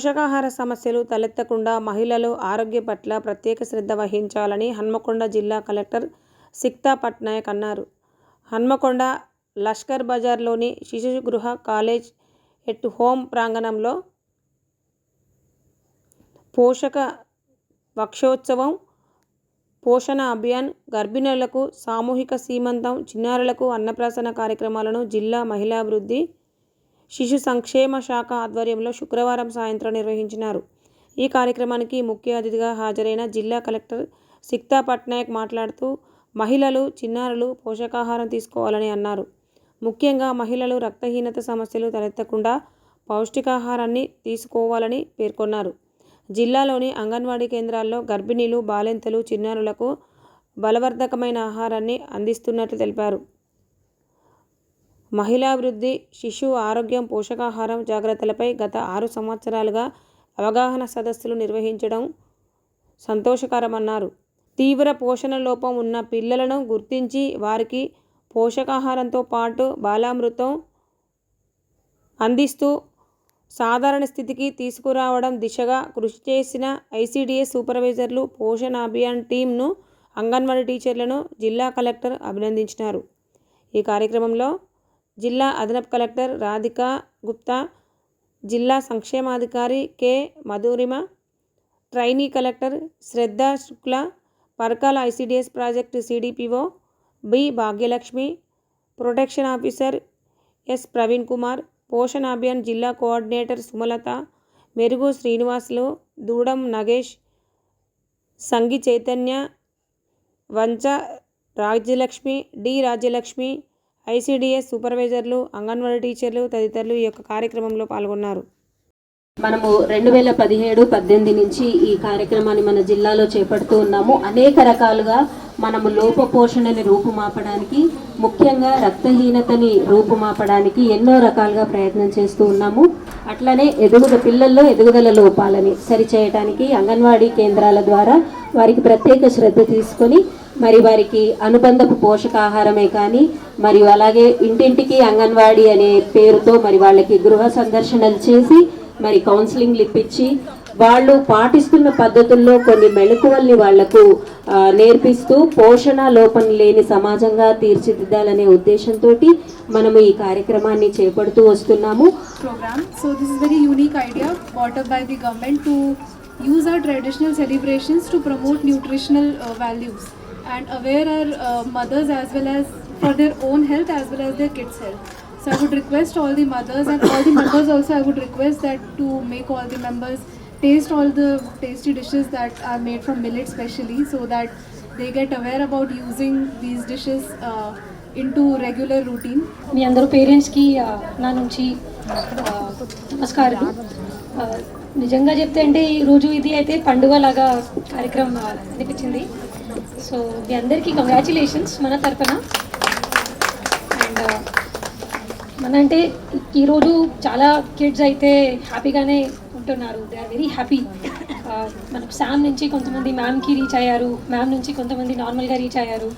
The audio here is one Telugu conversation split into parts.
పోషకాహార సమస్యలు తలెత్తకుండా మహిళలు ఆరోగ్య పట్ల ప్రత్యేక శ్రద్ధ వహించాలని హన్మకొండ జిల్లా కలెక్టర్ సిక్తా పట్నాయక్ అన్నారు. హన్మకొండ లష్కర్ బజార్లోని శిశు గృహ కాలేజ్ ఎట్ హోమ్ ప్రాంగణంలో పోషక వక్షోత్సవం, పోషణ అభియాన్, గర్భిణులకు సామూహిక సీమంతం, చిన్నారులకు అన్నప్రాసన కార్యక్రమాలను జిల్లా మహిళాభివృద్ధి, శిశు సంక్షేమ శాఖ ఆధ్వర్యంలో శుక్రవారం సాయంత్రం నిర్వహించినారు. ఈ కార్యక్రమానికి ముఖ్య అతిథిగా హాజరైన జిల్లా కలెక్టర్ సిక్తా పట్నాయక్ మాట్లాడుతూ మహిళలు, చిన్నారులు పోషకాహారం తీసుకోవాలని అన్నారు. ముఖ్యంగా మహిళలు రక్తహీనత సమస్యలు తలెత్తకుండా పౌష్టికాహారాన్ని తీసుకోవాలని పేర్కొన్నారు. జిల్లాలోని అంగన్వాడీ కేంద్రాల్లో గర్భిణీలు, బాలింతలు, చిన్నారులకు బలవర్ధకమైన ఆహారాన్ని అందిస్తున్నట్లు తెలిపారు. మహిళాభివృద్ధి, శిశు ఆరోగ్యం, పోషకాహారం జాగ్రత్తలపై గత ఆరు సంవత్సరాలుగా అవగాహన సదస్సులు నిర్వహించడం సంతోషకరమన్నారు. తీవ్ర పోషణ లోపం ఉన్న పిల్లలను గుర్తించి వారికి పోషకాహారంతో పాటు బాలామృతం అందిస్తూ సాధారణ స్థితికి తీసుకురావడం దిశగా కృషి చేసిన ఐసీడీఎస్ సూపర్వైజర్లు, పోషణ అభియాన్ టీంను అంగన్వాడీ టీచర్లను జిల్లా కలెక్టర్ అభినందించినారు. ఈ కార్యక్రమంలో జిల్లా అదనపు కలెక్టర్ రాధికా గుప్తా, జిల్లా సంక్షేమాధికారి K. Madhurima, trainee collector Shraddha Shukla Parakala ICDS project CDPO B. Bhagyalakshmi, protection officer S. Praveen Kumar Poshan Abhiyan జిల్లా coordinator Sumalatha, Merugu Srinivasulu, Doodam Nagesh, Sangi Chaitanya, Vancha Rajyalakshmi, D. Rajyalakshmi, ICDS సూపర్వైజర్లు, anganwadi టీచర్లు తదితరులు ఈ యొక్క కార్యక్రమంలో పాల్గొన్నారు. మనము రెండు వేల పదిహేడు పద్దెనిమిది నుంచి ఈ కార్యక్రమాన్ని మన జిల్లాలో చేపడుతూ ఉన్నాము అనేక రకాలుగా మనము లోపపోషణని రూపుమాపడానికి ముఖ్యంగా రక్తహీనతని రూపుమాపడానికి ఎన్నో రకాలుగా ప్రయత్నం చేస్తూ ఉన్నాము అట్లనే ఎదుగుద పిల్లల్లో ఎదుగుదల లోపాలని సరిచేయటానికి అంగన్వాడీ కేంద్రాల ద్వారా వారికి ప్రత్యేక శ్రద్ధ తీసుకొని మరి వారికి అనుబంధపు పోషకాహారమే కానీ మరియు అలాగే ఇంటింటికి అంగన్వాడీ అనే పేరుతో మరి వాళ్ళకి గృహ సందర్శనలు చేసి మరి కౌన్సిలింగ్లు ఇప్పించి వాళ్ళు పాటిస్తున్న పద్ధతుల్లో కొన్ని మెళకువల్ని వాళ్ళకు నేర్పిస్తూ పోషణ లోపం లేని సమాజంగా తీర్చిదిద్దాలనే ఉద్దేశంతో మనము ఈ కార్యక్రమాన్ని చేపడుతూ వస్తున్నాము. Programme so this very unique idea idea by the government to use our traditional celebrations to promote nutritional promote and aware our uh, mothers as well as for their own health as well as their kids' health. So I would request all the mothers and all the members also I would request that to make all the members taste all the tasty dishes that are made from millet specially so that they get aware about using these dishes uh, into regular routine. మీ అందరూ పేరెంట్స్కి ఆ, నా నుంచి నమస్కారం నిజంగా చెప్తే అంటే ఈరోజు ఇది అయితే పండుగ లాగా కార్యక్రమం అనిపించింది సో మీ అందరికీ కంగ్రాచులేషన్స్ మన తరఫున అండ్ uh, మన అంటే ఈరోజు చాలా కిడ్స్ అయితే హ్యాపీగానే ఉంటున్నారు. దే ఆర్ వెరీ హ్యాపీ మనకు శామ్ నుంచి కొంతమంది మ్యామ్కి రీచ్ అయ్యారు. మ్యామ్ నుంచి కొంతమంది నార్మల్గా రీచ్ అయ్యారు.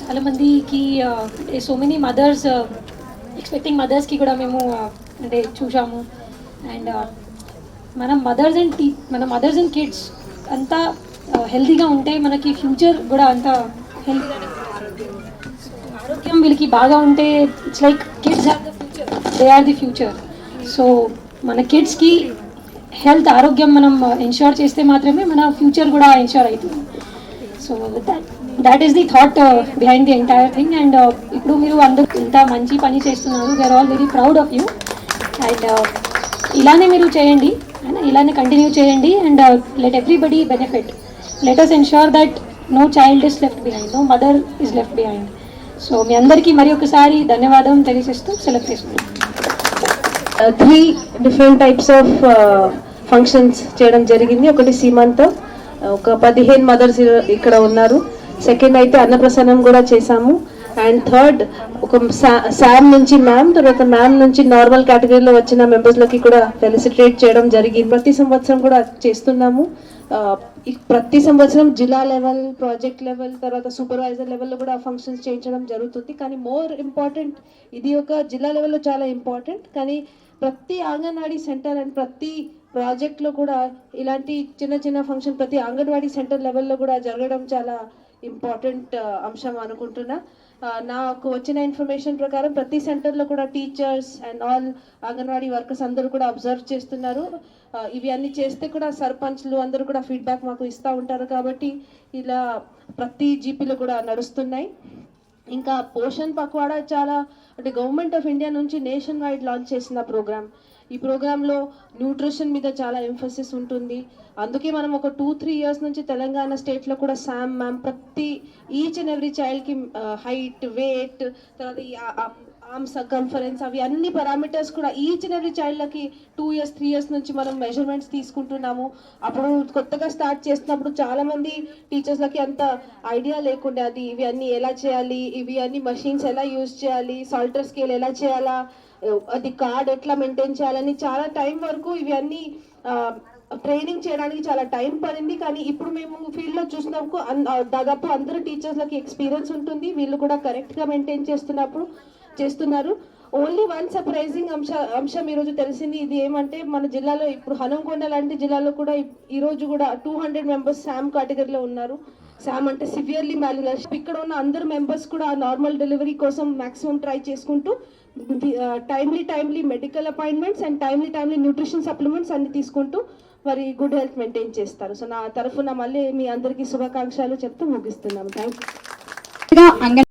చాలామందికి అంటే సో మెనీ మదర్స్ ఎక్స్పెక్టింగ్ మదర్స్కి కూడా మేము uh, అంటే చూసాము అండ్ మనం uh, మదర్స్ అండ్ టీ మన మదర్స్ అండ్ కిడ్స్ అంతా హెల్తీగా ఉంటే మనకి ఫ్యూచర్ కూడా అంత హెల్తీగానే ఆరోగ్యం వీళ్ళకి బాగా ఉంటే it's like kids are the future they are the future so మన కిడ్స్కి హెల్త్ ఆరోగ్యం మనం ఎన్ష్యూర్ చేస్తే మాత్రమే మన ఫ్యూచర్ కూడా ఎన్ష్యూర్ అవుతుంది. So that that is the thought behind the entire thing and ఇప్పుడు మీరు అందరూ ఇంత మంచి పని చేస్తున్నారు. We are all very proud of you and ఇలానే మీరు చేయండి. ఇలానే కంటిన్యూ చేయండి. And let everybody benefit let us ensure that no child is left behind no mother is left behind so మీ అందరికీ మరి ఒకసారి ధన్యవాదం తెలియజేస్తూ సెలెక్ట్ చేసుకున్నాం three different types of functions చేయడం జరిగింది. ఒకటి సీమంత uh, ఒక పదిహేను మదర్స్ ఇక్కడ ఉన్నారు. సెకండ్ అయితే అన్నప్రసన్నం కూడా చేశాము. అండ్ థర్డ్ ఒక శామ్ నుంచి మ్యామ్ తర్వాత మ్యామ్ నుంచి నార్మల్ కేటగిరీలో వచ్చిన మెంబర్స్లోకి కూడా ఫెలిసిటేట్ చేయడం జరిగింది. ప్రతి సంవత్సరం కూడా చేస్తున్నాము. Uh, ప్రతి సంవత్సరం జిల్లా లెవెల్ ప్రాజెక్ట్ లెవెల్ తర్వాత సూపర్వైజర్ లెవెల్లో కూడా ఫంక్షన్స్ చేయించడం జరుగుతుంది. కానీ మోర్ ఇంపార్టెంట్ ఇది ఒక జిల్లా లెవెల్లో చాలా ఇంపార్టెంట్ కానీ ప్రతి అంగన్వాడీ సెంటర్ అండ్ ప్రతి ప్రాజెక్ట్లో కూడా ఇలాంటి చిన్న చిన్న ఫంక్షన్ ప్రతి అంగన్వాడీ సెంటర్ లెవెల్లో కూడా జరగడం చాలా ఇంపార్టెంట్ అంశం అనుకుంటున్నా. నాకు వచ్చిన ఇన్ఫర్మేషన్ ప్రకారం ప్రతి సెంటర్లో కూడా teachers and all anganwadi workers అందరూ కూడా అబ్జర్వ్ చేస్తున్నారు. ఇవి అన్ని చేస్తే కూడా సర్పంచ్లు అందరూ కూడా ఫీడ్బ్యాక్ మాకు ఇస్తూ ఉంటారు కాబట్టి ఇలా ప్రతి జీపీలో కూడా నడుస్తున్నాయి. ఇంకా పోషన్ పక్వాడా చాలా అంటే గవర్నమెంట్ ఆఫ్ ఇండియా నుంచి నేషన్ వైడ్ లాంచ్ చేసిన ప్రోగ్రామ్. ఈ ప్రోగ్రాంలో న్యూట్రిషన్ మీద చాలా ఎంఫోసిస్ ఉంటుంది. అందుకే మనం ఒక టూ త్రీ ఇయర్స్ నుంచి తెలంగాణ స్టేట్లో కూడా శామ్ మ్యామ్ ప్రతి ఈచ్ అండ్ ఎవ్రీ చైల్డ్కి హైట్ వెయిట్ తర్వాత ఆర్మ్ సర్కంఫరెన్స్ అవి అన్ని పారామీటర్స్ కూడా ఈచ్ అండ్ ఎవ్రీ చైల్డ్లకి టూ ఇయర్స్ త్రీ ఇయర్స్ నుంచి మనం మెజర్మెంట్స్ తీసుకుంటున్నాము. అప్పుడు కొత్తగా స్టార్ట్ చేసినప్పుడు చాలామంది టీచర్స్లకి అంత ఐడియా లేకుండా అది ఇవి అన్ని ఎలా చేయాలి ఇవి అన్ని మషిన్స్ ఎలా యూజ్ చేయాలి సాల్టర్ స్కేల్ ఎలా చేయాలా అది కార్డ్ ఎట్లా మెయింటైన్ చేయాలని చాలా టైం వరకు ఇవి ట్రైనింగ్ చేయడానికి చాలా టైం పడింది. కానీ ఇప్పుడు మేము ఫీల్డ్లో చూసినప్పుడు అన్- దాదాపు అందరు టీచర్స్లకి ఎక్స్పీరియన్స్ ఉంటుంది. వీళ్ళు కూడా కరెక్ట్గా మెయింటైన్ చేస్తున్నప్పుడు చేస్తున్నారు. ఓన్లీ వన్ సర్ప్రైజింగ్ అంశ అంశం ఈరోజు తెలిసింది. ఇది ఏమంటే మన జిల్లాలో ఇప్పుడు హనంకొండ లాంటి జిల్లాలో కూడా ఈ- ఈరోజు కూడా టూ హండ్రెడ్ మెంబర్స్ శామ్ కేటగిరీలో ఉన్నారు. శామ్ అంటే సివియర్లీ మ్యాలినర్స్ ఇక్కడ ఉన్న అందరు మెంబర్స్ కూడా నార్మల్ డెలివరీ కోసం మాక్సిమం ట్రై చేసుకుంటూ timely timely medical appointments and timely timely nutrition supplements అన్ని తీసుకుంటూ వారి గుడ్ హెల్త్ మెయింటైన్ చేస్తారు. సో నా తరఫున మళ్ళీ మీ అందరికీ శుభాకాంక్షలు చెప్తూ ముగిస్తున్నాము. థ్యాంక్ యూ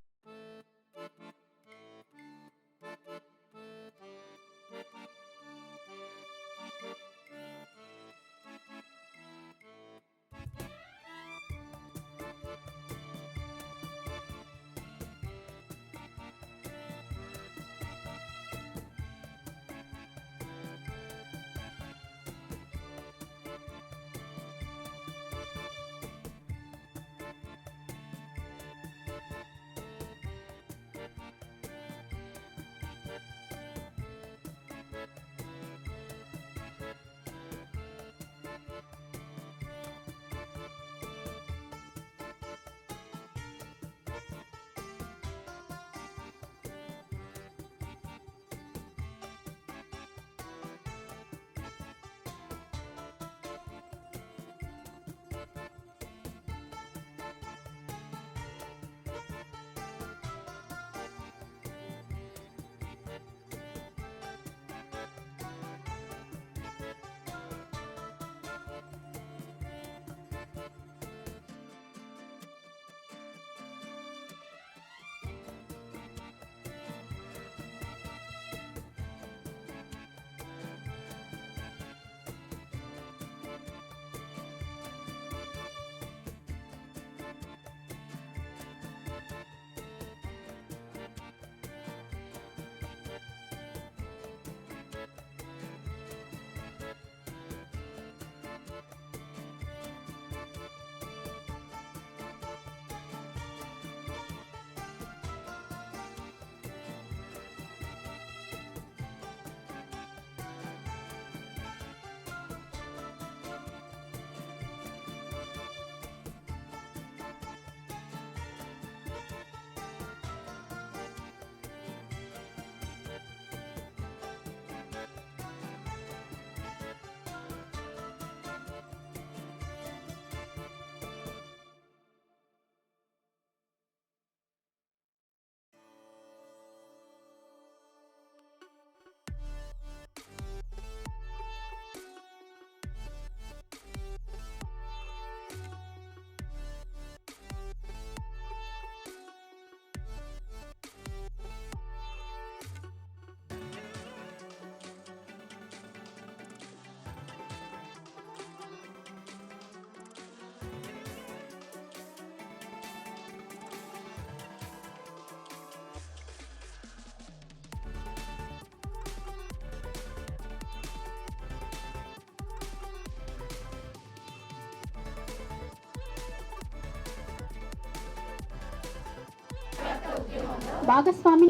భాగస్వామి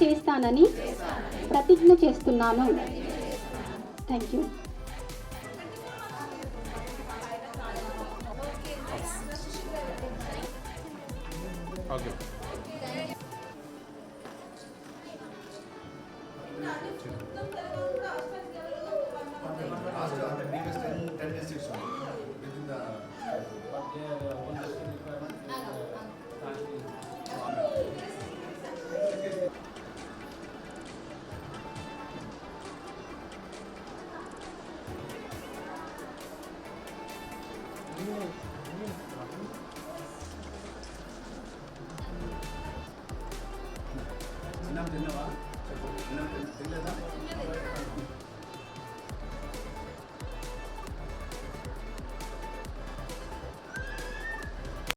చేస్తానని ప్రతిజ్ఞ చేస్తున్నాను. Thank you 뭐